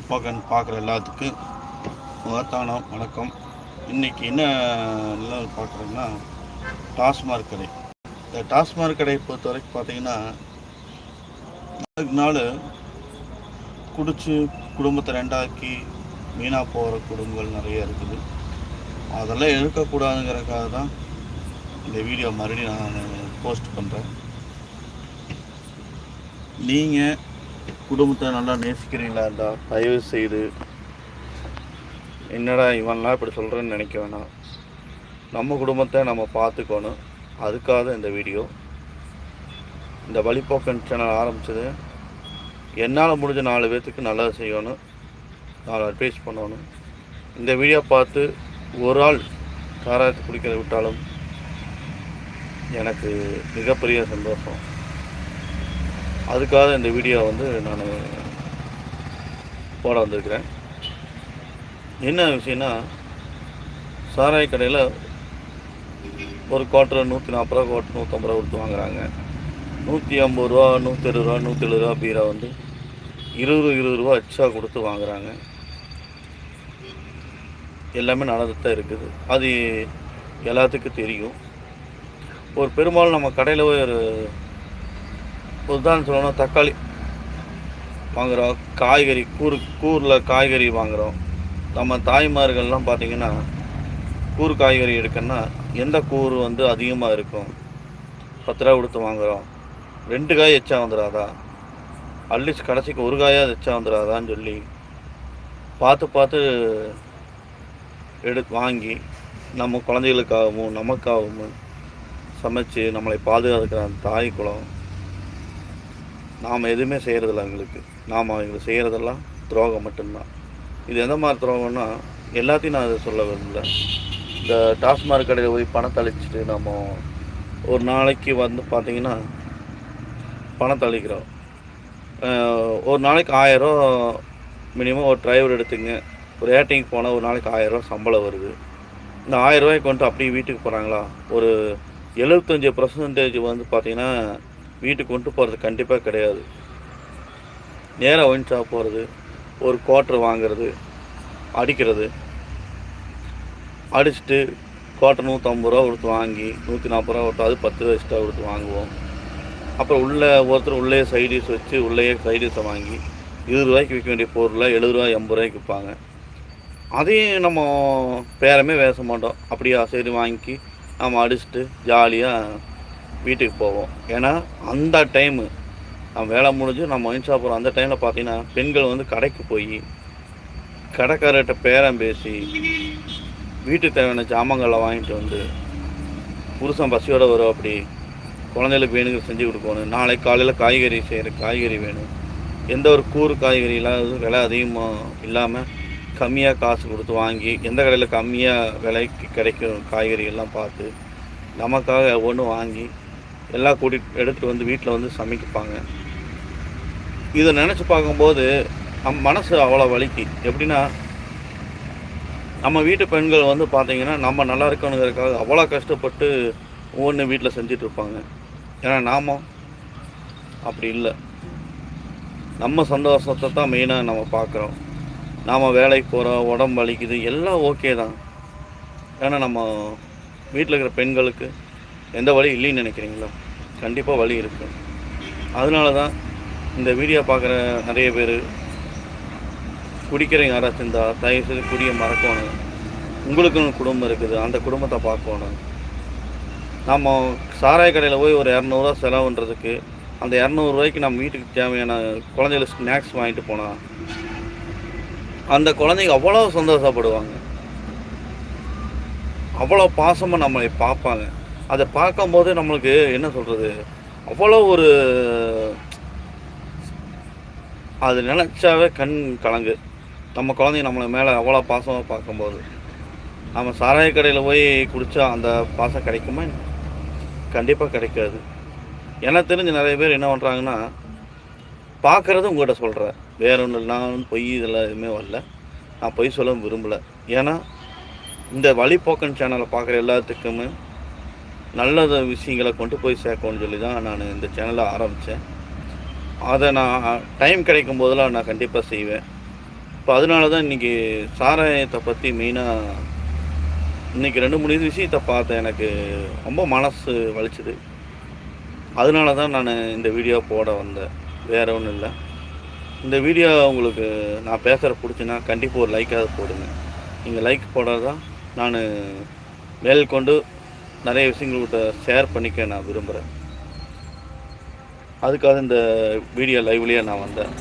பார்க்கன்னு பார்க்குற எல்லாத்துக்கும் வாத்தானம் வணக்கம். இன்றைக்கி என்ன நல்லா பார்க்குறோன்னா டாஸ்மாக் கடை. இந்த டாஸ்மாக் கடையை பொறுத்த வரைக்கும் பார்த்தீங்கன்னா நாளுக்கு நாள் குடிச்சு குடும்பத்தை ரெண்டாக்கி வீணாக போகிற குடும்பங்கள் நிறைய இருக்குது. அதெல்லாம் எடுக்கக்கூடாதுங்கிறதுக்காக தான் இந்த வீடியோ மறுபடியும் நான் போஸ்ட் பண்ணுறேன். நீங்கள் குடும்பத்தை நல்லா நேசிக்கிறீங்களா இருந்தால் தயவு செய்து என்னடா இவன்லாம் இப்படி சொல்கிறேன்னு நினைக்க வேணாம். நம்ம குடும்பத்தை நம்ம பார்த்துக்கணும். அதுக்காக தான் இந்த வீடியோ. இந்த வழிபோக்கன் சேனல் ஆரம்பித்தது என்னால் முடிஞ்ச நாலு பேர்த்துக்கு நல்லது செய்யணும். நாலு அட்வைஸ் பண்ணணும். இந்த வீடியோ பார்த்து ஒரு ஆள் காராயத்தை குடிக்கிறத விட்டாலும் எனக்கு மிகப்பெரிய சந்தோஷம். அதுக்காக இந்த வீடியோ வந்து நான் போட வந்திருக்கிறேன். என்ன விஷயம்னா சாராய கடையில் ஒரு குவார்ட்டர் நூற்றி நாற்பது ரூபா குவார்ட்டர் நூற்றம்பது ரூபா கொடுத்து வாங்குறாங்க. நூற்றி ஐம்பது ரூபா நூற்றி எழுபது ரூபா நூற்றி எழுபது ரூபா பீரா வந்து இருபது இருபது ரூபா எக்ஸ்ட்ரா கொடுத்து வாங்குறாங்க. எல்லாமே நடந்துட்டு தான் இருக்குது. அது எல்லாத்துக்கும் தெரியும். ஒரு பெரும்பாலும் நம்ம கடையில் போய் ஒரு உதாரணம் சொல்லணும்னா தக்காளி வாங்குகிறோம் காய்கறி கூறு கூரில் காய்கறி வாங்குகிறோம் நம்ம தாய்மார்கள்லாம் பார்த்திங்கன்னா கூறு காய்கறி எடுக்கன்னா எந்த கூறு வந்து அதிகமாக இருக்கும்? பத்து ரூபா கொடுத்து வாங்குகிறோம் ரெண்டு காய் எச்சா வந்துடாதா அட்லீஸ்ட் கடைசிக்கு ஒரு காயாக எச்சா வந்துடாதான்னு சொல்லி பார்த்து பார்த்து எடுத்து வாங்கி நம்ம குழந்தைகளுக்காகவும் நமக்காகவும் சமைச்சு நம்மளை பாதுகாக்கிற அந்த தாய் குளம் நாம் எதுவுமே செய்கிறதில்ல அவங்களுக்கு. நாம் அவங்களுக்கு செய்கிறதெல்லாம் துரோகம் மட்டும்தான். இது எந்த மாதிரி துரோகம்னா எல்லாத்தையும் நான் அதை சொல்ல விரும்பல. இந்த டாஸ்மாக் கடையில் போய் பணத்தை அழிச்சிட்டு நம்ம ஒரு நாளைக்கு வந்து பார்த்திங்கன்னா பணத்தை அழிக்கிறோம் ஒரு நாளைக்கு ஆயிரம் மினிமம் ஒரு டிரைவர் எடுத்துங்க. ஒரு ஏட்டிங் போனால் ஒரு நாளைக்கு ஆயிரம் சம்பளம் வருது. இந்த ஆயிரம் வந்துட்டு அப்படியே வீட்டுக்கு போகிறாங்களா ஒரு எழுபத்தஞ்சி பர்சன்டேஜ் வந்து பார்த்திங்கன்னா வீட்டுக்கு கொண்டு போகிறது கண்டிப்பாக கிடையாது. நேராக ஒயின் ஷாப் போகிறது ஒரு குவார்ட்ரு வாங்கிறது அடிக்கிறது. அடிச்சுட்டு குவார்ட்டர் நூற்றம்பது ரூபா கொடுத்து வாங்கி நூற்றி நாற்பது ரூபா கொடுத்து அது பத்து எக்ஸ்ட்ரா கொடுத்து வாங்குவோம். அப்புறம் உள்ளே ஒருத்தர் உள்ளே சைடிஷ் வச்சு உள்ளேயே சைடிஷை வாங்கி இருபது ரூபாய்க்கு விற்க வேண்டிய பொருளை எழுபது ரூபா எண்பது ரூபாய்க்கு விற்பாங்க. அதையும் நம்ம பேரமே பேச மாட்டோம். அப்படியே சரி வாங்கி நம்ம அடிச்சுட்டு ஜாலியாக வீட்டுக்கு போவோம். ஏன்னா அந்த டைமு நம்ம வேலை முடிஞ்சு நம்ம ஒயின் சாப்பிட்றோம் போகிறோம் அந்த டைமில் பார்த்தீங்கன்னா பெண்கள் வந்து கடைக்கு போய் கடைக்காரர்கிட்ட பேரம் பேசி வீட்டுக்கு தேவையான ஜாமங்களை வாங்கிட்டு வந்து புருஷன் பசியோடு வரும் அப்படி குழந்தைகளுக்கு வேணுங்கிற செஞ்சு கொடுக்கணும். நாளைக்கு காலையில் காய்கறி செய்கிற காய்கறி வேணும். எந்த ஒரு கூறு காய்கறியெலாம் விலை அதிகமாக இல்லாமல் கம்மியாக காசு கொடுத்து வாங்கி எந்த கடையில் கம்மியாக விலைக்கு கிடைக்கும் காய்கறிகள்லாம் பார்த்து நமக்காக ஒவ்வொன்றும் வாங்கி எல்லாம் கூட்டிகிட்டு எடுத்துகிட்டு வந்து வீட்டில் வந்து சமைப்பாங்க. இதை நினச்சி பார்க்கும்போது நம் மனசு அவ்வளோ வலிக்கு. எப்படின்னா நம்ம வீட்டு பெண்கள் வந்து பார்த்திங்கன்னா நம்ம நல்லா இருக்கணுங்கிறதுக்காக அவ்வளோ கஷ்டப்பட்டு ஒவ்வொன்று வீட்டில் செஞ்சுட்டு இருப்பாங்க ஏன்னா நாம அப்படி இல்லை. நம்ம சந்தோஷத்தை தான் மெயினாக நம்ம பார்க்குறோம். நாம் வேலைக்கு போகிறோம் உடம்பு வலிக்குது எல்லாம் ஓகே தான். ஏன்னா நம்ம வீட்டில் இருக்கிற பெண்களுக்கு எந்த வழி இல்லைன்னு நினைக்கிறீங்களோ? கண்டிப்பாக வழி இருக்கும் அதனால தான் இந்த வீடியோ பார்க்குற நிறைய பேர் குடிக்கிறவங்க யாராச்சும் இருந்தால் தயவு செய்து குடிய மறக்கணும். உங்களுக்குன்னு குடும்பம் இருக்குது அந்த குடும்பத்தை பார்க்கணும். நம்ம சாராய கடையில் போய் ஒரு இரநூறுவா செலவுன்றதுக்கு அந்த இரநூறுவாய்க்கு நம்ம வீட்டுக்கு தேவையான குழந்தைகளுக்கு ஸ்நாக்ஸ் வாங்கிட்டு போனால் அந்த குழந்தைங்க அவ்வளோ சந்தோஷப்படுவாங்க. அவ்வளோ பாசமாக நம்மளை பார்ப்பாங்க. அதை பார்க்கும்போது நம்மளுக்கு என்ன சொல்கிறது அவ்வளோ ஒரு அது நினச்சாவே கண் கலங்கு. நம்ம குழந்தைங்க நம்மளை மேலே அவ்வளோ பாசமாக பார்க்கும்போது. நம்ம சாராய கடையில் போய் குடித்தா அந்த பாசம் கிடைக்குமா கண்டிப்பாக கிடைக்காது. எனக்கு தெரிஞ்சு நிறைய பேர் என்ன பண்ணுறாங்கன்னா பார்க்குறது உங்கள்கிட்ட சொல்கிறேன் வேற ஒன்றும் இல்லை. நான் பொய் இதெல்லாம் எதுவுமே வரல. நான் பொய் சொல்ல விரும்பலை. ஏன்னா இந்த வழிபோக்கன் சேனலை பார்க்குற எல்லாத்துக்குமே நல்ல விஷயங்களை கொண்டு போய் சேர்க்கணும்னு சொல்லி தான் நான் இந்த சேனலை ஆரம்பித்தேன் அதை நான் டைம் கிடைக்கும் போதெல்லாம் நான் கண்டிப்பாக செய்வேன். இப்போ அதனால தான் இன்றைக்கி சாராயத்தை பற்றி மெயினாக இன்றைக்கி ரெண்டு மூணு விஷயத்தை பார்த்தேன். எனக்கு ரொம்ப மனசு வலிச்சுது. அதனால தான் நான் இந்த வீடியோ போட வந்தேன். வேறு ஒன்றும் இல்லை. இந்த வீடியோ உங்களுக்கு நான் பேசுகிற பிடிச்சின்னா கண்டிப்பாக ஒரு லைக்காவது போடுங்க. நீங்கள் லைக் போடாதான் நான் மேல் கொண்டு நிறைய விஷயங்கள்கிட்ட ஷேர் பண்ணிக்க நான் விரும்புகிறேன் அதுக்காக இந்த வீடியோ லைவ்லேயே நான் வந்தேன்.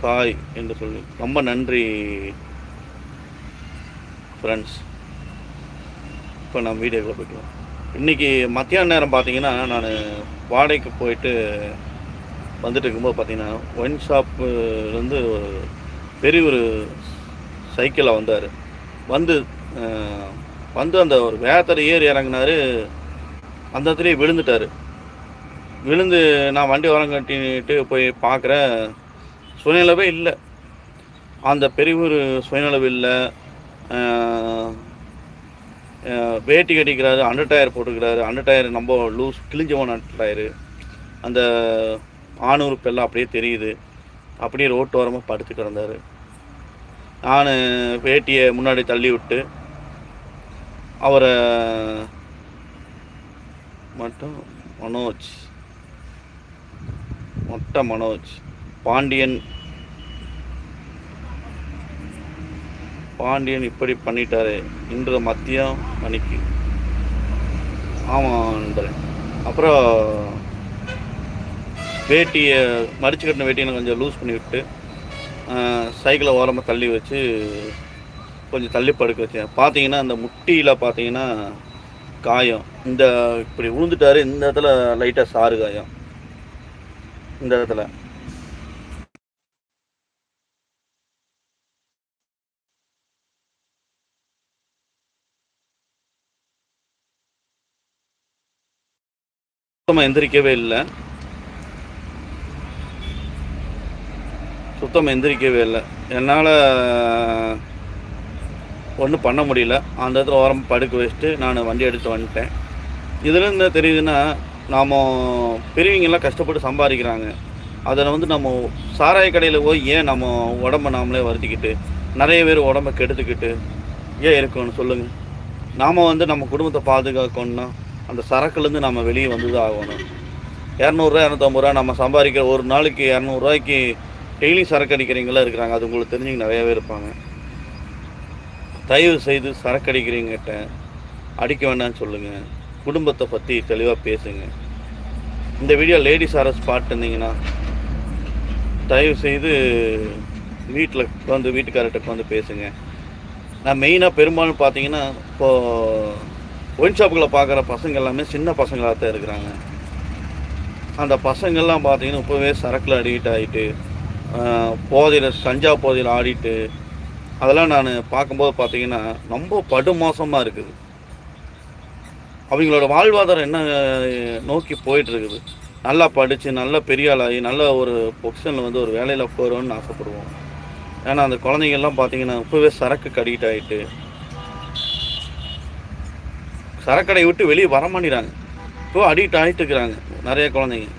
சாய் என்று சொல்லி. ரொம்ப நன்றி ஃப்ரெண்ட்ஸ் இப்போ நான் வீடியோக்குள்ள போய்க்கலாம். இன்றைக்கி மத்தியான நேரம் பார்த்தீங்கன்னா நான் வாடகைக்கு போயிட்டு வந்துட்டு இருக்கும்போது பார்த்தீங்கன்னா ஒயின் ஷாப்புலேருந்து பெரிய ஒரு சைக்கிளில் வந்தார். வந்து வந்து அந்த ஒரு வேகத்தில் ஏறி இறங்குனாரு. அந்த இடத்துலேயே விழுந்துட்டார். விழுந்து நான் வண்டி உரம் கட்டிட்டு போய் பார்க்குறேன். சுயநலவே இல்லை. அந்த பெரிய ஒரு சுயநலவு இல்லை. வேட்டி கட்டிக்கிறாரு அண்டர் டயர் போட்டுக்கிறாரு. அண்டர் டயர் நம்ம லூஸ் கிழிஞ்சவன் அண்டர் டயரு அந்த ஆணூறு எல்லாம் அப்படியே தெரியுது. அப்படியே ரோட்டு ஓரமாக படுத்து கிடந்தார். நான் வேட்டியை முன்னாடி தள்ளி விட்டு அவரை மட்டும் மனோஜ் மொட்டை மனோஜ் பாண்டியன் பாண்டியன் இப்படி பண்ணிட்டாரு இன்று மதியம் மணிக்கு ஆமாம் அப்புறம் வேட்டியை மடிச்சு கட்டின வேட்டியை கொஞ்சம் லூஸ் பண்ணி விட்டு சைக்கிளை ஓரமாக தள்ளி வச்சு கொஞ்சம் தள்ளி படுக்க வச்சேன். பார்த்தீங்கன்னா அந்த முட்டியில் பார்த்தீங்கன்னா காயம். இந்த இப்படி விழுந்துட்டாரு இந்த இடத்துல லைட்டாக சாறு காயம். இந்த இடத்துல. சுத்தமாக எந்திரிக்கவே இல்லை. சுத்தம் எந்திரிக்கவே இல்லை. என்னால் ஒன்றும் பண்ண முடியல. அந்த இடத்துல ஓரம் படுக்க வச்சுட்டு நான் வண்டி எடுத்து வந்துட்டேன். இதுல என்ன தெரியுதுன்னா நாம் பெரியவங்கெல்லாம் கஷ்டப்பட்டு சம்பாதிக்கிறாங்க. அதில் வந்து நம்ம சாராய கடையில் போய் ஏன் நம்ம உடம்ப நாமளே வருத்திக்கிட்டு நிறைய பேர் உடம்ப கெடுத்துக்கிட்டு ஏன் இருக்கணும் சொல்லுங்கள் நாம் வந்து நம்ம குடும்பத்தை பாதுகாக்கணும்னா அந்த சரக்குலேருந்து நம்ம வெளியே வந்து தான் ஆகணும். இரநூறுவா இரநூத்தம்பது ரூபா நம்ம சம்பாதிக்கிற ஒரு நாளைக்கு இரநூறுவாய்க்கு டெய்லி சரக்கு அடிக்கிறவங்களாம் இருக்கிறாங்க. அது உங்களுக்கு தெரிஞ்சவங்க நிறையாவே இருப்பாங்க. தயவு செய்து சரக்கு அடிக்கிறவங்ககிட்ட அடிக்க வேண்டாம்னு சொல்லுங்கள் குடும்பத்தை பற்றி தெளிவாக பேசுங்க. இந்த வீடியோ லேடிஸ் ஆர்எஸ் பார்த்துருந்தீங்கன்னா தயவு செய்து வீட்டில் வந்து வீட்டுக்காரர்கிட்ட வந்து பேசுங்க. நான் மெயினாக பெரும்பாலும் பார்த்தீங்கன்னா இப்போது ஒயின் ஷாப்புகளை பார்க்குற பசங்க எல்லாமே சின்ன பசங்களாக தான் இருக்கிறாங்க. அந்த பசங்கள்லாம் பார்த்தீங்கன்னா இப்போவே சரக்கில் அடிக்ட் ஆகிட்டு போதையில் சஞ்சா போதையில் ஆடிட்டு அதெல்லாம் நான் பார்க்கும்போது பார்த்தீங்கன்னா ரொம்ப படுமோசமாக இருக்குது. அவங்களோட வாழ்வாதாரம் என்ன நோக்கி போயிட்டுருக்குது. நல்லா படித்து நல்லா பெரிய ஆளாகி நல்ல ஒரு பொசிஷனில் வந்து ஒரு வேலையில் போகிறோன்னு ஆசைப்படுவோம். ஏன்னா அந்த குழந்தைங்கள்லாம் பார்த்தீங்கன்னா இப்போவே சரக்கு கடிக்கிட்டு ஆகிட்டு சரக்கடை விட்டு வெளியே வர மாட்டேங்கிறாங்க. இப்போ அடிக்ட் ஆகிட்டு இருக்கிறாங்க நிறைய குழந்தைங்க.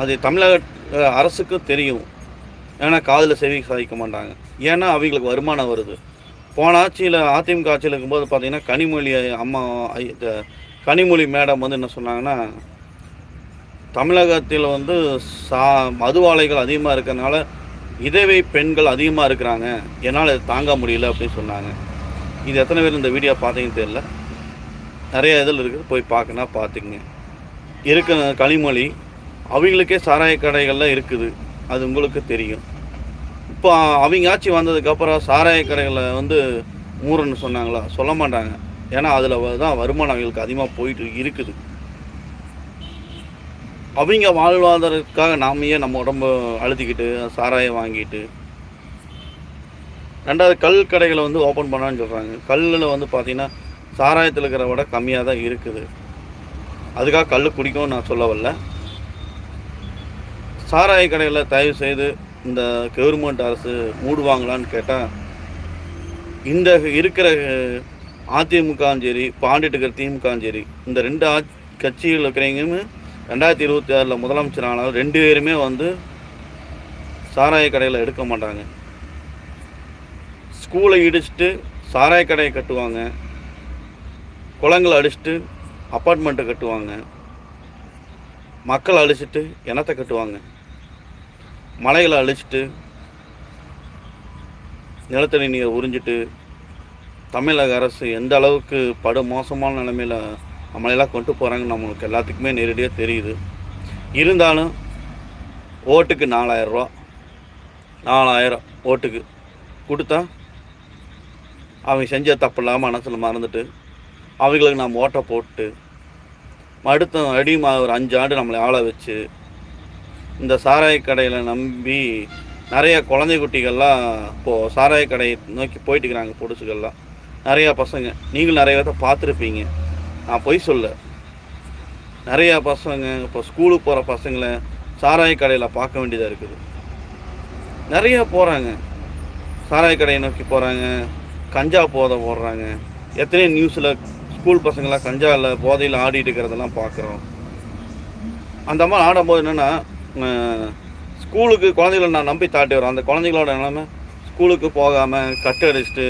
அது தமிழக அரசுக்கும் தெரியும். ஏன்னா காதில் செவி சாதிக்க மாட்டாங்க. ஏன்னா அவங்களுக்கு வருமானம் வருது. போன ஆட்சியில் அதிமுக ஆட்சியில் இருக்கும்போது பார்த்தீங்கன்னா கனிமொழி அம்மா கனிமொழி மேடம் வந்து என்ன சொன்னாங்கன்னா தமிழகத்தில் வந்து சா மதுவாலைகள் அதிகமாக இருக்கிறதுனால இதவை பெண்கள் அதிகமாக இருக்கிறாங்க. என்னால் இதை தாங்க முடியல அப்படின்னு சொன்னாங்க. இது எத்தனை பேர் இந்த வீடியோ பார்த்தீங்கன்னு தெரியல. நிறைய இதில் இருக்குது. போய் பார்க்கணும் பார்த்துக்குங்க. இருக்க கனிமொழி. அவங்களுக்கே சாராய கடைகள்லாம் இருக்குது. அது உங்களுக்கு தெரியும். இப்போ அவங்க ஆட்சி வந்ததுக்கப்புறம் சாராய கடைகளை வந்து மூறன்னு சொன்னாங்களா? சொல்ல மாட்டாங்க. ஏன்னா அதில் தான் வருமானம் அவங்களுக்கு அதிகமாக போயிட்டு இருக்குது. அவங்க வாழ்வாதாரத்துக்காக நாமையே நம்ம உடம்ப அழுத்திக்கிட்டு சாராயம் வாங்கிட்டு? ரெண்டாவது கல் கடைகளை வந்து ஓப்பன் பண்ணான்னு சொல்கிறாங்க கல்லில் வந்து பார்த்திங்கன்னா சாராயத்தில் இருக்கிற விட கம்மியாக தான் இருக்குது. அதுக்காக கல் குடிக்கும் நான் சொல்ல வரல சாராய கடைகளை தயவு செய்து இந்த கவர்மெண்ட் அரசு மூடுவாங்களான்னு கேட்டால் இந்த இருக்கிற அதிமுகவும் சரி பாண்டிட்டு இருக்கிற திமுகவும் சரி இந்த ரெண்டு ஆ கட்சிகள் இருக்கிறவங்களுமே ரெண்டாயிரத்தி இருபத்தி ஆறில் முதலமைச்சர் ஆனாலும் ரெண்டு பேருமே வந்து சாராய கடையில் எடுக்க மாட்டாங்க. ஸ்கூலை இடிச்சிட்டு சாராய கடையை கட்டுவாங்க. குளங்களை அடிச்சிட்டு அப்பார்ட்மெண்ட்டை கட்டுவாங்க. மக்களை அழிச்சிட்டு இனத்தை கட்டுவாங்க. மலைகளை அழிச்சிட்டு நிலத்தடி நீரை உறிஞ்சிட்டு தமிழக அரசு எந்த அளவுக்கு படு மோசமான நிலைமையில் நம்மளையெல்லாம் கொண்டு போகிறாங்கன்னு நம்மளுக்கு எல்லாத்துக்குமே நேரடியாக தெரியுது. இருந்தாலும் ஓட்டுக்கு நாலாயிரரூவா நாலாயிரம் ஓட்டுக்கு கொடுத்தா அவங்க செஞ்ச தப்பு இல்லாமல் மனசில் மறந்துட்டு அவங்களுக்கு நம்ம ஓட்டை போட்டு அடுத்த அடி மா- ஒரு அஞ்சு ஆண்டு நம்மளை ஆள வச்சு இந்த சாராய கடையில் நம்பி நிறைய குழந்தை குட்டிகள்லாம் இப்போது சாராய கடையை நோக்கி போயிட்டு இருக்கிறாங்க பொடுசுகள்லாம். நிறையா பசங்க. நீங்களும் நிறைய பேர்த்த பார்த்துருப்பீங்க. நான் பொய் சொல்ல. நிறையா பசங்க இப்போ ஸ்கூலுக்கு போகிற பசங்களை சாராய கடையில் பார்க்க வேண்டியதாக இருக்குது. நிறையா போகிறாங்க சாராய கடையை நோக்கி போகிறாங்க கஞ்சா போதை போடுறாங்க. எத்தனையோ நியூஸில் ஸ்கூல் பசங்களாம் கஞ்சாவில் போதையில் ஆடிட்டு இருக்கிறதெல்லாம் பார்க்குறோம். அந்த மாதிரி ஆடும்போது என்னென்னா ஸ்கூலுக்கு குழந்தைகளை நான் நம்பி தாட்டி வரோம் அந்த குழந்தைகளோட நிலமை ஸ்கூலுக்கு போகாமல் கட்டு அடிச்சுட்டு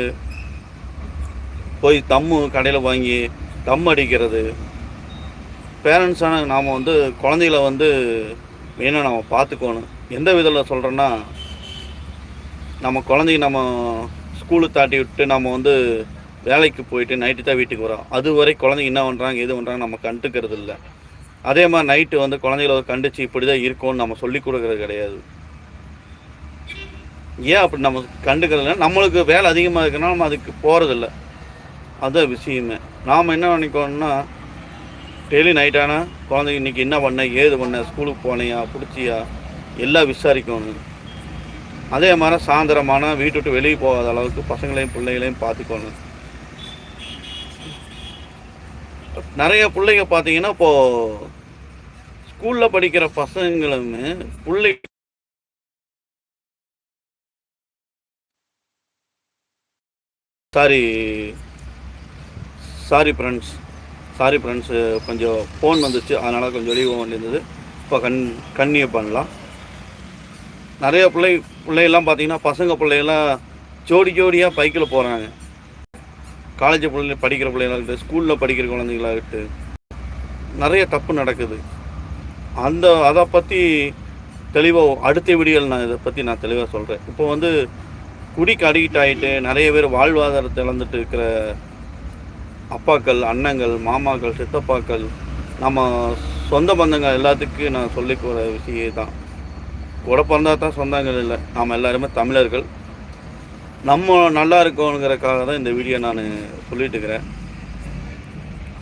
போய் தம்மு கடையில் வாங்கி தம் அடிக்கிறது. பேரண்ட்ஸான நாம் வந்து குழந்தைகளை வந்து மெயினாக நம்ம பார்த்துக்கணும். எந்த விதத்தில் சொல்கிறேன்னா நம்ம குழந்தைங்க நம்ம ஸ்கூலுக்கு தாட்டி விட்டு நம்ம வந்து வேலைக்கு போயிட்டு நைட்டு தான் வீட்டுக்கு வரோம் அது வரை குழந்தைங்க என்ன பண்ணுறாங்க எது பண்ணுறாங்க நம்ம கண்டுக்கிறது இல்லை அதே மாதிரி நைட்டு வந்து குழந்தைகள கண்டித்து இப்படி தான் இருக்கும்னு நம்ம சொல்லி கொடுக்கறது கிடையாது. ஏன் அப்படி நம்ம கண்டுக்கிறதுல நம்மளுக்கு வேலை அதிகமாக இருக்குன்னா நம்ம அதுக்கு போகிறதில்ல அதுதான் விஷயமே. நாம் என்ன நினைக்கணும்னா டெய்லி நைட்டானா குழந்தைங்க இன்றைக்கி என்ன பண்ண ஏது பண்ண ஸ்கூலுக்கு போனியா பிடிச்சியா எல்லாம் விசாரிக்கணும். அதே மாதிரி சாயந்தரமான வீட்டு விட்டு வெளியே போகாத அளவுக்கு பசங்களையும் பிள்ளைகளையும் பார்த்துக்கணும். நிறைய பிள்ளைங்க பார்த்தீங்கன்னா இப்போது ஸ்கூலில் படிக்கிற பசங்களுமே பிள்ளை sorry sorry friends sorry friends கொஞ்சம் ஃபோன் வந்துச்சு. அதனால் கொஞ்சம் வெளியே போக வேண்டியிருந்தது. இப்போ கண் கண்ணியை பண்ணலாம். நிறைய பிள்ளை பிள்ளையெல்லாம் பார்த்தீங்கன்னா பசங்க பிள்ளையெல்லாம் ஜோடி ஜோடியாக பைக்கில் போகிறாங்க காலேஜ் பிள்ளைங்க படிக்கிற பிள்ளைங்களாகட்டும் ஸ்கூலில் படிக்கிற குழந்தைங்களாகட்டும் நிறைய தப்பு நடக்குது. அந்த அதை பற்றி தெளிவாக அடுத்த வீடியோவில் நான் இதை பற்றி நான் தெளிவாக சொல்கிறேன் இப்போ வந்து குடிக்கு அடிக்ட் ஆகிட்டு நிறைய பேர் வாழ்வாதாரத்தை இழந்துட்டு இருக்கிற அப்பாக்கள் அண்ணங்கள் மாமாக்கள் சித்தப்பாக்கள் நம்ம சொந்த பந்தங்கள் எல்லாத்துக்கும் நான் சொல்லி போகிற விஷயம் தான் கூட பிறந்தா தான் சொந்தங்கள் இல்லை. நாம் எல்லாருமே தமிழர்கள். நம்ம நல்லா இருக்கோங்கிறக்காக தான் இந்த வீடியோ நான் சொல்லிட்டு இருக்கிறேன்.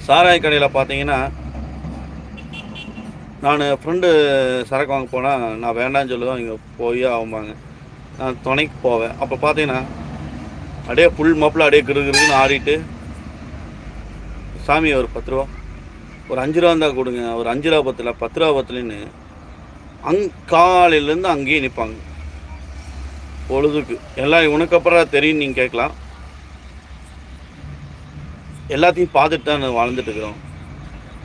சாராய கடையில் பார்த்தீங்கன்னா நான் ஃப்ரெண்டு சரக்கு வாங்க போனால் நான் வேண்டாம்னு சொல்லுவேன் இங்கே போய் ஆகும்பாங்க. நான் துணைக்கு போவேன். அப்போ பார்த்தீங்கன்னா அப்படியே புல் மப்பில் அப்படியே கிரு கிருன்னு ஆடிட்டு சாமி ஒரு பத்து ரூபா. ஒரு அஞ்சு ரூபா இருந்தால் கொடுங்க. ஒரு அஞ்சு ரூபா பத்தில் பத்து ரூபா பத்துலன்னு அங் காலையிலேருந்து அங்கேயே நிற்பாங்க பொழுதுக்கு. எல்லாம் உனக்கு அப்புறம் தெரியும் நீங்கள் கேட்கலாம். எல்லாத்தையும் பார்த்துட்டு தான் வாழ்ந்துட்டு இருக்கிறோம்.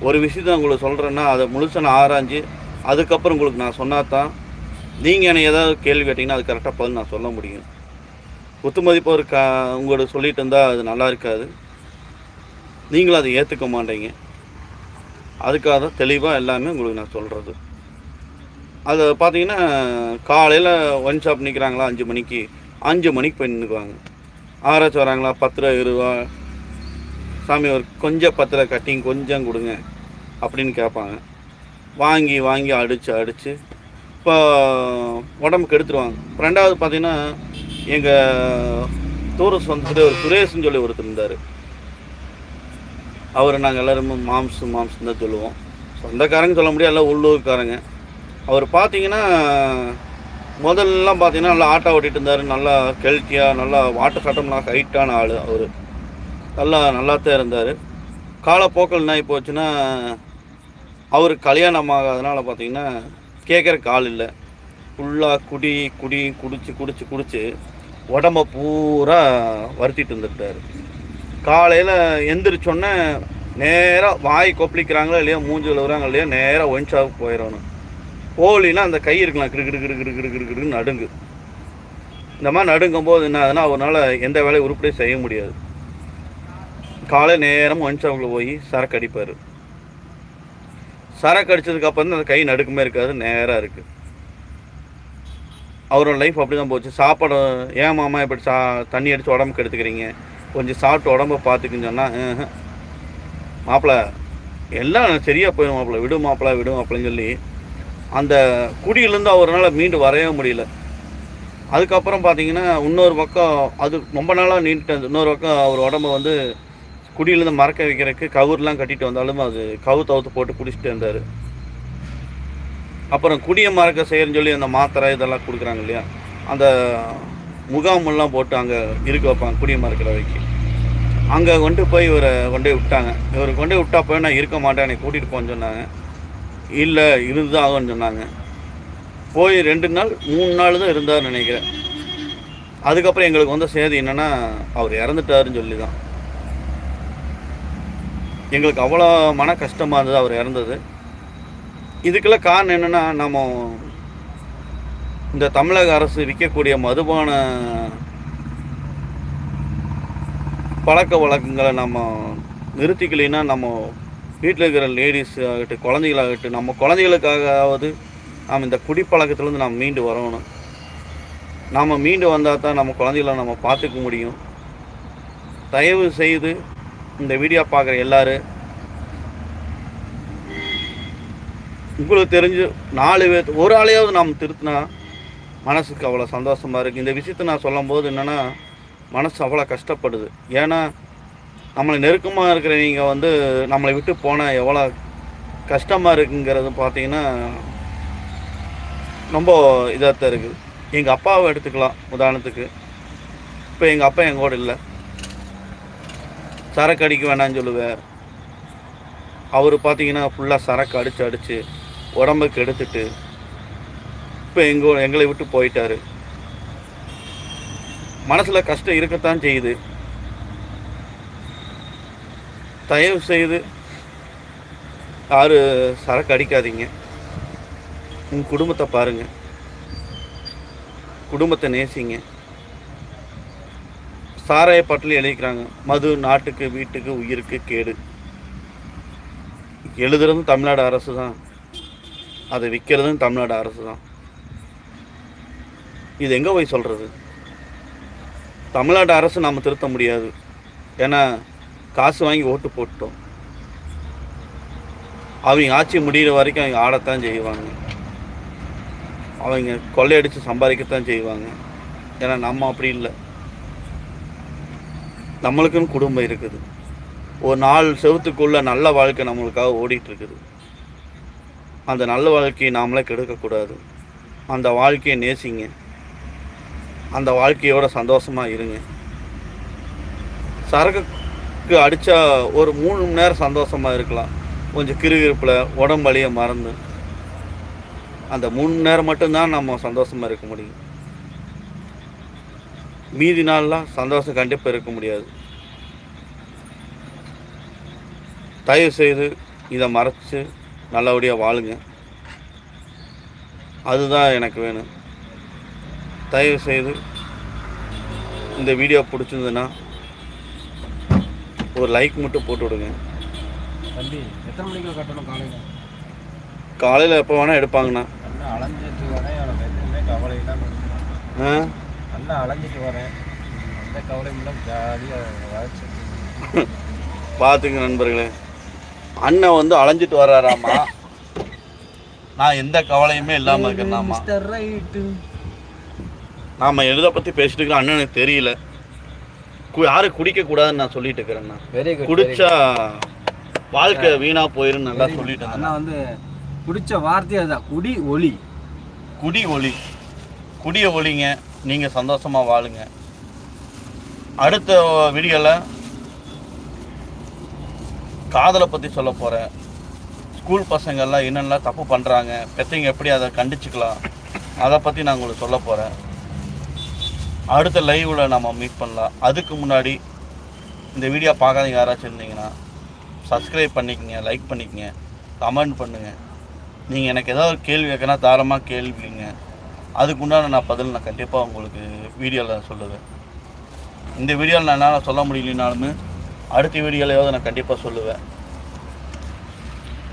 ஒரு விஷயத்த உங்களுக்கு சொல்கிறேன்னா அதை முழுசாக நான் ஆராய்ஞ்சு அதுக்கப்புறம் உங்களுக்கு நான் சொன்னால் தான் நீங்கள் என்னை ஏதாவது கேள்வி கேட்டிங்கன்னா அது கரெக்டாக பதில் நான் சொல்ல முடியும். குத்து மதிப்பாக ஒரு கா உங்களோட சொல்லிட்டு இருந்தால் அது நல்லா இருக்காது. நீங்களும் அதை ஏற்றுக்க மாட்டீங்க. அதுக்காக தான் தெளிவாக எல்லாமே உங்களுக்கு நான் சொல்கிறது அது பார்த்தீங்கன்னா காலையில் ஒன் ஷாப் நிற்கிறாங்களா அஞ்சு மணிக்கு. அஞ்சு மணிக்கு போய் நின்றுக்குவாங்க ஆராய்ச்சி வராங்களா பத்து ரூபா இருபது ரூபா சாமி ஒரு கொஞ்சம் பத்திர கட்டிங் கொஞ்சம் கொடுங்க அப்படின்னு கேட்பாங்க. வாங்கி வாங்கி அடித்து அடித்து இப்போ உடம்புக்கு எடுத்துருவாங்க. ரெண்டாவது பார்த்தீங்கன்னா எங்கள் டூரிஸ்ட் வந்துட்டு ஒரு சுரேஷ்னு சொல்லி ஒருத்தர் இருந்தார். அவர் நாங்கள் எல்லாருமே மாம்சு மாம்சம் தான் சொல்லுவோம். சொந்தக்காரங்க சொல்ல முடியாது எல்லாம் உள்ளூர்காரங்க. அவர் பார்த்தீங்கன்னா முதல்லாம் பார்த்தீங்கன்னா நல்லா ஆட்டோ ஓட்டிகிட்டு இருந்தார். நல்லா கெல்ட்டியாக நல்லா வாட்டர் சட்டம்லாம் ஹைட்டான ஆள் அவர். நல்லா நல்லாத்தான் இருந்தார். காலப்போக்கில் என்ன போச்சுன்னா அவர் கல்யாணம் ஆகாதனால பார்த்தீங்கன்னா கேட்குறக்கு ஆள் இல்லை. ஃபுல்லாக குடி குடி குடிச்சு குடிச்சு குடிச்சு உடம்ப பூரா வருத்திட்டு இருந்துட்டார். காலையில் எந்திரிச்சோன்னே நேராக வாய் கொப்பளிக்கிறாங்களோ இல்லையா மூஞ்சி விழுவுறாங்க இல்லையா நேராக ஒன்ஷாவுக்கு போயிடணும். போகலின்னா அந்த கை இருக்கலாம் கிடு கிடு கிடு கிடு கிடு கிடு கிடுன்னு நடுங்கு. இந்த மாதிரி நடுங்கும் போது என்ன ஆகுதுன்னா அவரால் எந்த வேலையும் உருப்படியும் செய்ய முடியாது. காலை நேரம் ஒயின் போய் சரக்கு அடிப்பார். சரக்கு அடிச்சதுக்கப்புறம் அந்த கை நடுக்குமே இருக்காது நேராக இருக்குது அவரோட லைஃப் அப்படி தான் போச்சு. சாப்பாடு ஏன் மாமா இப்படி சா தண்ணி அடித்து உடம்புக்கு எடுத்துக்கிறீங்க கொஞ்சம் சாப்பிட்டு உடம்ப பார்த்துக்குன்னு சொன்னால் மாப்பிள்ள எல்லாம் சரியாக போயிடும் மாப்பிள்ள விடு மாப்பிள்ள விடு மாப்பிள்ளன்னு சொல்லி அந்த குடியிலேருந்து அவரால் மீண்டு வரவே முடியல. அதுக்கப்புறம் பார்த்தீங்கன்னா இன்னொரு பக்கம் அது ரொம்ப நாளாக நீண்டு இன்னொரு பக்கம் அவர் உடம்ப வந்து குடியிலேருந்து மறக்க வைக்கிறதுக்கு கவுர்லாம் கட்டிட்டு வந்தாலும் அது கவு தவுத்து போட்டு குடிச்சிட்டு இருந்தார். அப்புறம் குடியை மறக்க செய்யறன்னு சொல்லி அந்த மாத்திரை இதெல்லாம் கொடுக்குறாங்க இல்லையா? அந்த முகாமெல்லாம் போட்டு அங்கே இருக்க வைப்பாங்க குடியை மறக்கிற வைக்க அங்கே கொண்டு போய் இவரை கொண்டு போய் விட்டாங்க. இவர் கொண்டு போய் விட்டா போய் நான் இருக்க மாட்டேன் என்னை கூட்டிகிட்டு போன்னு சொன்னாங்க. இல்லை இருந்து தான் ஆகும்னு சொன்னாங்க. போய் ரெண்டு நாள் மூணு நாள் தான் இருந்தார் நினைக்கிறேன். அதுக்கப்புறம் எங்களுக்கு வந்த சேதி என்னென்னா அவர் இறந்துட்டாருன்னு சொல்லி தான் எங்களுக்கு அவ்வளோ மன கஷ்டமாக இருந்தது அவர் இறந்தது. இதுக்கெல்லாம் காரணம் என்னென்னா நம்ம இந்த தமிழக அரசு விற்கக்கூடிய மதுபான பழக்க வழக்கங்களை நம்ம நிறுத்திக்கலைன்னா நம்ம வீட்டில் இருக்கிற லேடிஸ் ஆகட்டும் குழந்தைகளாகட்டும் நம்ம குழந்தைகளுக்காகவது நாம் இந்த குடிப்பழக்கத்துலேருந்து நாம் மீண்டு வரணும். நாம் மீண்டு வந்தால் தான் நம்ம குழந்தைகளை நம்ம பார்த்துக்க முடியும். தயவு செய்து இந்த வீடியோ பார்க்குற எல்லாரும் உங்களுக்கு தெரிஞ்சு நாலு பேர் ஒரு ஆளையாவது நாம் திருத்தினா மனசுக்கு அவ்வளோ சந்தோஷமாக இருக்குது இந்த விஷயத்தை நான் சொல்லும் போது என்னென்னா மனசு அவ்வளோ கஷ்டப்படுது. ஏன்னா நம்மளை நெருக்கமாக இருக்கிறவங்க வந்து நம்மளை விட்டு போனால் எவ்வளோ கஷ்டமாக இருக்குங்கிறது பார்த்தீங்கன்னா ரொம்ப இதாக தான் இருக்குது. எங்கள் அப்பாவை எடுத்துக்கலாம் உதாரணத்துக்கு. இப்போ எங்கள் அப்பா எங்கூட இல்லை. சரக்கு அடிக்க வேணாம்னு சொல்லுவார். அவர் பார்த்தீங்கன்னா ஃபுல்லாக சரக்கு அடித்து அடித்து உடம்புக்கு எடுத்துட்டு இப்போ எங்கோ எங்களை விட்டு போயிட்டாரு. மனசில் கஷ்டம் இருக்கத்தான் செய்யுது. தயவு செய்து யாரு சரக்கு அடிக்காதீங்க. உங்கள் குடும்பத்தை பாருங்கள் குடும்பத்தை நேசிங்க. சாராய பாட்டில் எழுதிக்கிறாங்க. மது நாட்டுக்கு வீட்டுக்கு உயிருக்கு கேடு. எழுதுறதும் தமிழ்நாடு அரசு தான். அதை விற்கிறதும் தமிழ்நாடு அரசு தான். இது எங்கே போய் சொல்கிறது தமிழ்நாடு அரசு நாம் திருத்த முடியாது. ஏன்னா காசு வாங்கி ஓட்டு போட்டோம் அவங்க ஆட்சி முடிகிற வரைக்கும் அவங்க ஆடத்தான் செய்வாங்க. அவங்க கொள்ளையடித்து சம்பாதிக்கத்தான் செய்வாங்க. ஏன்னா நம்ம அப்படி இல்லை. நம்மளுக்குன்னு குடும்பம் இருக்குது. ஒரு நாலு செவத்துக்குள்ளே நல்ல வாழ்க்கை நம்மளுக்காக ஓடிட்டுருக்குது. அந்த நல்ல வாழ்க்கையை நாமளே கெடுக்கக்கூடாது. அந்த வாழ்க்கையை நேசிங்க. அந்த வாழ்க்கையோட சந்தோஷமாக இருங்க. சரக்குக்கு அடித்தா ஒரு மூணு மணி நேரம் சந்தோஷமாக இருக்கலாம். கொஞ்சம் கிறுகிறுப்பில் வழியை மறந்து. அந்த மூணு மணி நேரம் மட்டும்தான் நம்ம சந்தோஷமாக இருக்க முடியும். மீதி நாள்லாம் சந்தோஷம் கண்டிப்பாக இருக்க முடியாது. தயவு செய்து இதை மறைச்சு நல்லபடியாக வாழுங்க. அதுதான் எனக்கு வேணும். தயவு செய்து இந்த வீடியோ பிடிச்சிருந்ததுன்னா ஒரு லைக் மட்டும் போட்டு விடுங்க. காலையில்? எப்போ வேணால் எடுப்பாங்கண்ணா. நல்லா அலைஞ்சிட்டு வரேன்? எந்த கவலையும் இல்லை ஜாலியாக வளர்ச்சி பார்த்துங்க நண்பர்களே. அண்ணன் வந்து அலைஞ்சிட்டு வர்றாராமா? நான் எந்த கவலையுமே இல்லாமல் ரைட்டு நாம. எதை பற்றி பேசிட்டு இருக்கிறோம் அண்ணனுக்கு தெரியல. யாரும் குடிக்கக்கூடாதுன்னு நான் சொல்லிட்டு குட் குடிச்சா வாழ்க்கை வீணா போயிருன்னு நல்லா சொல்லிட்டு இருந்தேன். ஆனால் வந்து பிடிச்ச வார்த்தையே அதுதான். குடி ஒளி. குடி ஒளி. குடிய ஒழிங்க நீங்கள் சந்தோஷமாக வாழுங்க. அடுத்த வீடியோவில் காதலை பற்றி சொல்ல போகிறேன் ஸ்கூல் பசங்கள்லாம் என்னென்னலாம் தப்பு பண்ணுறாங்க பெற்றவங்க எப்படி அதை கண்டிச்சுக்கலாம் அதை பற்றி நான் உங்களுக்கு சொல்ல போகிறேன் அடுத்த லைவில் நம்ம மீட் பண்ணலாம். அதுக்கு முன்னாடி இந்த வீடியோ பார்க்காதீங்க யாராச்சும் இருந்தீங்கன்னா சப்ஸ்கிரைப் பண்ணிக்கங்க லைக் பண்ணிக்கங்க கமெண்ட் பண்ணுங்கள் நீங்கள் எனக்கு ஏதாவது ஒரு கேள்வி கேட்கனா தாராளமாக கேள்விங்க. அதுக்கு உண்டான நான் பதில் நான் கண்டிப்பாக உங்களுக்கு வீடியோவில் சொல்லுவேன். இந்த வீடியோவில் நான் என்னால் சொல்ல முடியலனாலுமே அடுத்த வீடியோலையாவது நான் கண்டிப்பாக சொல்லுவேன்.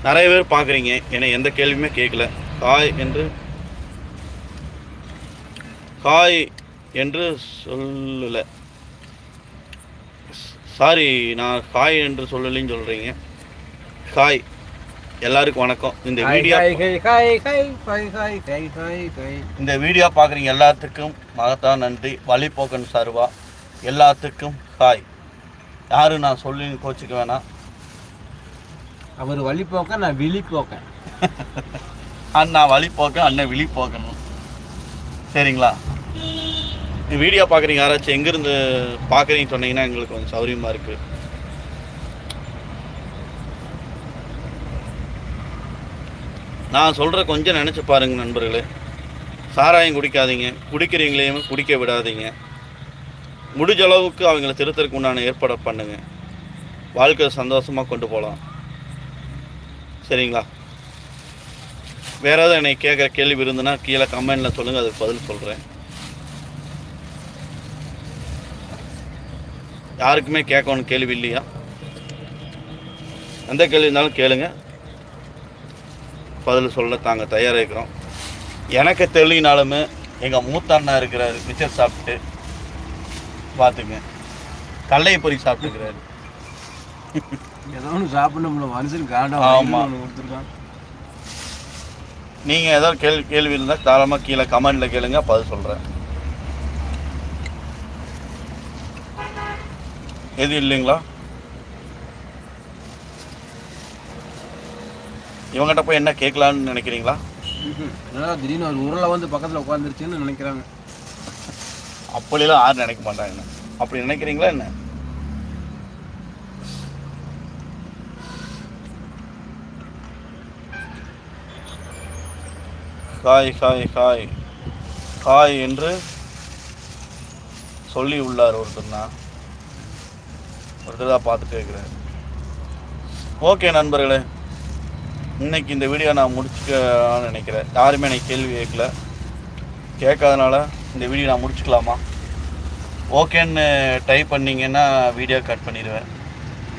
நிறைய பேர் பார்க்குறீங்க என்னை எந்த கேள்வியுமே கேட்கல. காய் என்று காய் என்று சொல்லலை. சாரி நான் காய் என்று சொல்லலைன்னு சொல்கிறீங்க காய் எல்லாருக்கும் வணக்கம். இந்த வீடியோ இந்த வீடியோ பார்க்குறீங்க எல்லாத்துக்கும் மகத்தான் நன்றி. வழிபோக்கன் சார்பா எல்லாத்துக்கும் ஹாய். யாரும் நான் சொல்லி கோச்சிக்க வேணாம். அவர் வழி போக்க நான் விழி போக்க அண்ணா வழிபோக்க அண்ணன் விழி போக்கணும் சரிங்களா? இந்த வீடியோ பார்க்குறீங்க யாராச்சும் எங்கேருந்து பார்க்குறீங்கன்னு சொன்னீங்கன்னா எங்களுக்கு கொஞ்சம் சௌரியமாக இருக்குது நான் சொல்கிற கொஞ்சம் நினச்சி பாருங்க நண்பர்களே. சாராயம் குடிக்காதீங்க. குடிக்கிறீங்களையும் குடிக்க விடாதீங்க. முடிஞ்ச அளவுக்கு அவங்கள திருத்தருக்கு உண்டான ஏற்பாடு பண்ணுங்கள் வாழ்க்கை சந்தோஷமாக கொண்டு போகலாம். சரிங்களா? வேற ஏதாவது என்னை கேட்குற கேள்வி இருந்துன்னா கீழே கமெண்டில் சொல்லுங்கள் அதுக்கு பதில் சொல்கிறேன் யாருக்குமே கேட்கணும் கேள்வி இல்லையா? எந்த கேள்வி இருந்தாலும் கேளுங்கள் பதில் சொல்ல தாங்க தயாராக இருக்கிறோம் எனக்கு தெரியலினாலுமே எங்கள் மூத்த அண்ணா இருக்கிறாரு மிச்சர் சாப்பிட்டு பார்த்துங்க. கடலையை பொறி சாப்பிட்டுக்கிறாரு. ஏதோ ஒன்று சாப்பிடணும்ல மனுஷன் காண்டா ஆமா. ஒன்று கொடுத்துருக்கான். நீங்கள் ஏதாவது கேள்வி கேள்வி இருந்தால் தாராளமாக கீழே கமெண்டில் கேளுங்க பதில் சொல்கிறேன் எது இல்லைங்களா? இவங்ககிட்ட போய் என்ன கேட்கலான்னு நினைக்கிறீங்களா? என்னடா திடீர்னு ஒரு உருளை வந்து பக்கத்தில் உட்காந்துருச்சுன்னு நினைக்கிறாங்க. அப்படிலாம் யாரும் நினைக்க மாட்டாங்க அப்படி நினைக்கிறீங்களா என்ன? காய் காய் காய் காய் என்று சொல்லி உள்ளார் ஒருத்தர்னா ஒருத்தர் தான் பார்த்து கேட்குறேன் ஓகே நண்பர்களே இன்னைக்கு இந்த வீடியோ நான் முடிச்சுக்கலாம்னு நினைக்கிறேன். யாருமே எனக்கு கேள்வி கேட்கல. கேட்காதனால இந்த வீடியோ நான் முடிச்சுக்கலாமா? ஓகேன்னு டைப் பண்ணிங்கன்னா வீடியோ கட் பண்ணிடுவேன்.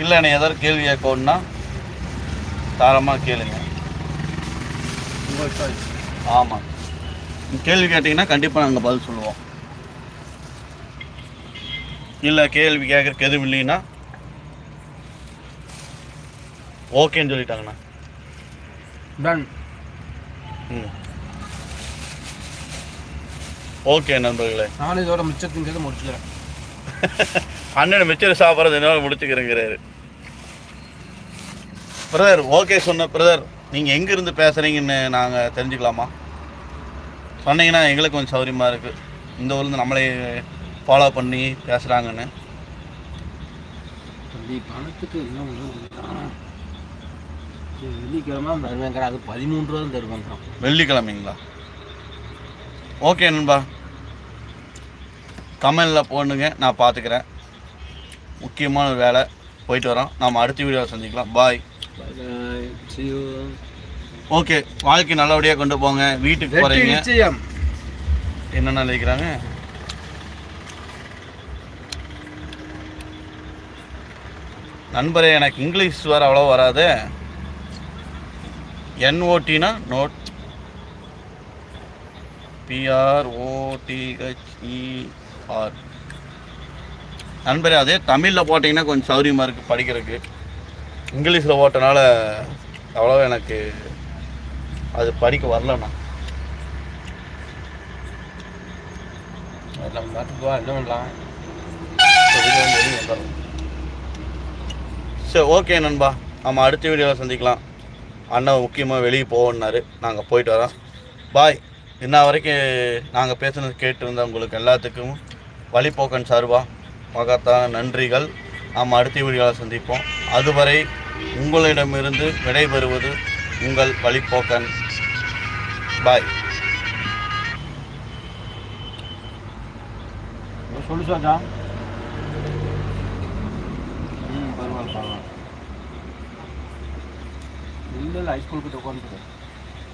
இல்லை எனக்கு ஏதாவது கேள்வி கேட்கணுன்னா தாராளமாக கேளுங்க. ஆமாம் கேள்வி கேட்டிங்கன்னா கண்டிப்பாக நாங்கள் பதில் சொல்லுவோம். இல்லை கேள்வி கேட்குறக்கு எதுவும் இல்லைன்னா ஓகேன்னு சொல்லிட்டாங்கண்ணா. டன் ஓகே நண்பர்களே. நானும் இதோட மிச்சத்திங்கிறத முடிச்சுக்கிறேன். அண்ணன் மிச்சர் சாப்பிட்றது என்னால் முடிச்சுக்கிறேங்கிறாரு. பிரதர் ஓகே சொன்ன பிரதர் நீங்கள் எங்கேருந்து பேசுகிறீங்கன்னு நாங்கள் தெரிஞ்சுக்கலாமா? சொன்னீங்கன்னா எங்களுக்கு கொஞ்சம் சௌரியமாக இருக்குது இந்த ஊர்லேருந்து நம்மளே ஃபாலோ பண்ணி பேசுகிறாங்கன்னு பணத்துக்கு என்ன வெள்ளிக்கிழமை தருவேங்கிறான் அது பதிமூன்று ரூபா தான் தருவேங்கிறான் வெள்ளிக்கிழமைங்களா? ஓகே நண்பா. கமெண்டில் போடுங்க. நான் பார்த்துக்கிறேன். முக்கியமான ஒரு வேலை. போயிட்டு வரோம். நாம் அடுத்த வீடியோவில் சந்திக்கலாம். பாய். ஓகே வாழ்க்கை நல்லபடியாக கொண்டு போங்க. வீட்டுக்கு போகிறீங்க நிச்சயம். என்னென்ன நினைக்கிறாங்க? நண்பரே எனக்கு இங்கிலீஷ் வர அவ்வளோ வராது. என்ஓடினா நோட் பிஆர்ஓடிஹெச்இஆர் நண்பரே அதே தமிழில் போட்டிங்கன்னா கொஞ்சம் சௌரியமாக இருக்குது படிக்கிறதுக்கு. இங்கிலீஷில் போட்டனால அவ்வளோ எனக்கு அது படிக்க வரலண்ணா. நம்ம நாட்டுக்கு என்ன பண்ணலாம்? சரி ஓகே நண்பா. நம்ம அடுத்த வீடியோவில் சந்திக்கலாம். அண்ணன் முக்கியமாக வெளியே போகணுன்னாரு நாங்கள் போயிட்டு வரோம். பாய். இன்ன வரைக்கும் நாங்கள் பேசுனது கேட்டிருந்த உங்களுக்கு எல்லாத்துக்கும் வழிபோக்கன் சார்பா மகத்தான நன்றிகள். நாம் அடுத்த வீடியோவில் சந்திப்போம். அதுவரை உங்களிடமிருந்து விடைபெறுவது உங்கள் வழிபோக்கன் பாய். சொல்லு சார் இல்லை இல்லை ஹைஸ்கூல் கிட்ட உட்காந்துருக்கேன்